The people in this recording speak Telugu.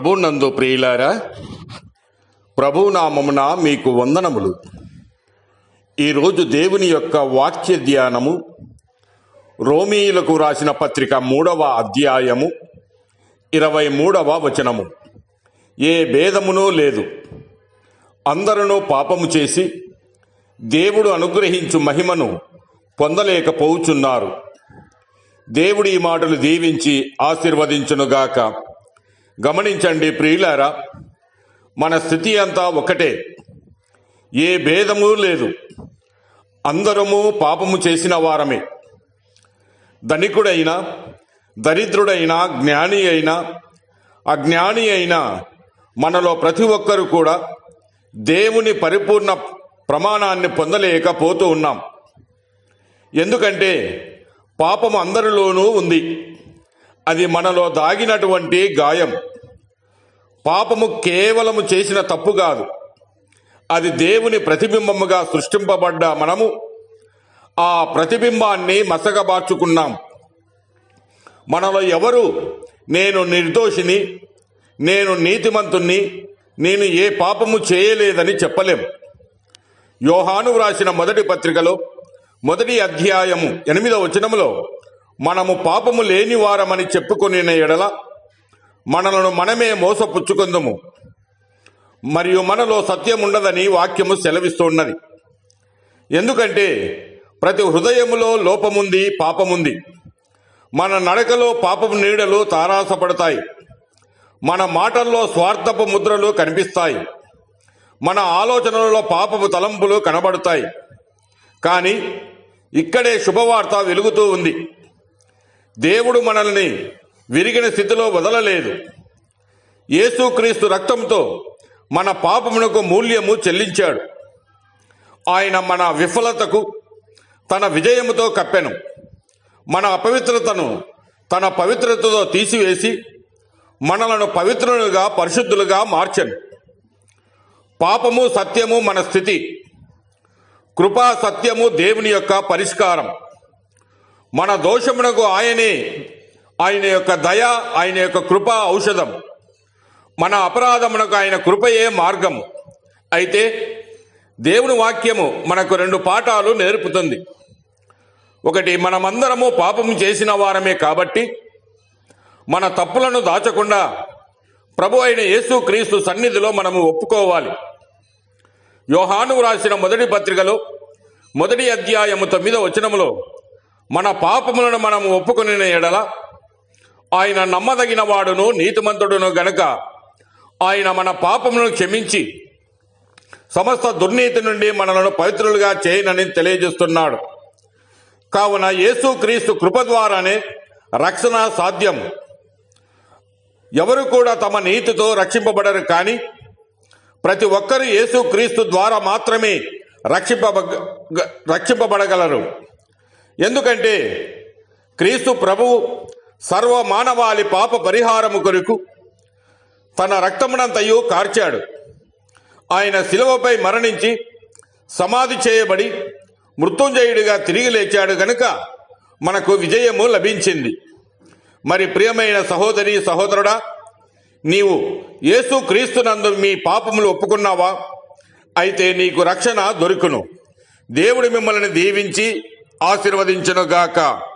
ప్రభు నందు ప్రియులారా ప్రభు నామమున మీకు వందనములు. ఈరోజు దేవుని యొక్క వాక్య ధ్యానము రోమీయులకు రాసిన పత్రిక మూడవ అధ్యాయము ఇరవై మూడవ వచనము. ఏ భేదమునూ లేదు. అందరూ పాపము చేసి దేవుడు అనుగ్రహించు మహిమను పొందలేకపోవుచున్నారు దేవుడు ఈ మాటలు దీవించి ఆశీర్వదించునుగాక. గమనించండి ప్రియులారా మన స్థితి అంతా ఒకటే. ఏ భేదము లేదు. అందరము పాపము చేసిన వారమే. ధనికుడైనా దరిద్రుడైనా జ్ఞాని అయినా అజ్ఞాని అయినా మనలో ప్రతి ఒక్కరు కూడా దేవుని పరిపూర్ణ ప్రమాణాన్ని పొందలేకపోతూ ఉన్నాం. ఎందుకంటే పాపం అందరిలోనూ ఉంది. అది మనలో దాగినటువంటి గాయం. పాపము కేవలము చేసిన తప్పు కాదు. అది దేవుని ప్రతిబింబముగా సృష్టింపబడ్డ మనము. ఆ ప్రతిబింబాన్ని మసగబార్చుకున్నాం మనలో ఎవరు? నేను నిర్దోషిని నేను నీతిమంతుణ్ణి నేను ఏ పాపము చేయలేదని చెప్పలేం. యోహాను వ్రాసిన మొదటి పత్రికలో మొదటి అధ్యాయము ఎనిమిదవ వచనములో మనము పాపము లేని వారమని చెప్పుకొని ఎడల మనలను మనమే మోసపుచ్చుకుందము. మరియు మనలో సత్యం ఉండదని వాక్యము సెలవిస్తున్నది. ఎందుకంటే ప్రతి హృదయములో లోపముంది పాపముంది. మన నడకలో పాపపు నీడలు తారాసపడతాయి. మన మాటల్లో స్వార్థపు ముద్రలు కనిపిస్తాయి. మన ఆలోచనలలో పాపపు తలంపులు కనబడతాయి. కానీ ఇక్కడే శుభవార్త వెలుగుతూ ఉంది. దేవుడు మనల్ని విరిగిన స్థితిలో వదలలేదు. యేసుక్రీస్తు రక్తంతో మన పాపమునకు మూల్యము చెల్లించాడు. ఆయన మన విఫలతకు తన విజయముతో కప్పెను. మన అపవిత్రతను తన పవిత్రతతో తీసివేసి మనలను పవిత్రులుగా పరిశుద్ధులుగా మార్చను. పాపము సత్యము మన స్థితి. కృపా సత్యము దేవుని యొక్క పరిష్కారం. మన దోషమునకు ఆయనే ఆయన యొక్క దయ ఆయన యొక్క కృప ఔషధం. మన అపరాధమునకు ఆయన కృపయే మార్గం. అయితే దేవుని వాక్యము మనకు రెండు పాఠాలు నేర్పుతుంది. ఒకటి మనమందరము పాపము చేసిన వారమే కాబట్టి మన తప్పులను దాచకుండా ప్రభు అయిన యేసు క్రీస్తు సన్నిధిలో మనము ఒప్పుకోవాలి. యోహాను రాసిన మొదటి పత్రికలో మొదటి అధ్యాయము తొమ్మిదో వచనములో మన పాపములను మనము ఒప్పుకుని ఎడల ఆయన నమ్మదగిన వాడును నీతిమంతుడును గనక ఆయన మన పాపములను క్షమించి సమస్త దుర్నీతి నుండి మనలను పవిత్రులుగా చేయనని తెలియజేస్తున్నాడు. కావున యేసు క్రీస్తు కృప ద్వారానే రక్షణ సాధ్యం. ఎవరు కూడా తమ నీతితో రక్షింపబడరు కానీ ప్రతి ఒక్కరు యేసు క్రీస్తు ద్వారా మాత్రమే రక్షింప రక్షింపబడగలరు. ఎందుకంటే క్రీస్తు ప్రభువు సర్వ మానవాళి పాప పరిహారము కొరకు తన రక్తమునంతయు కార్చాడు. ఆయన శిలువపై మరణించి సమాధి చేయబడి మృత్యుంజయుడిగా తిరిగి లేచాడు గనుక మనకు విజయము లభించింది. మరి ప్రియమైన సహోదరి సహోదరుడా నీవు యేసు క్రీస్తునందు మీ పాపములు ఒప్పుకున్నావా? అయితే నీకు రక్షణ దొరుకును. దేవుడు మిమ్మల్ని దీవించి ఆశీర్వదించునుగాక.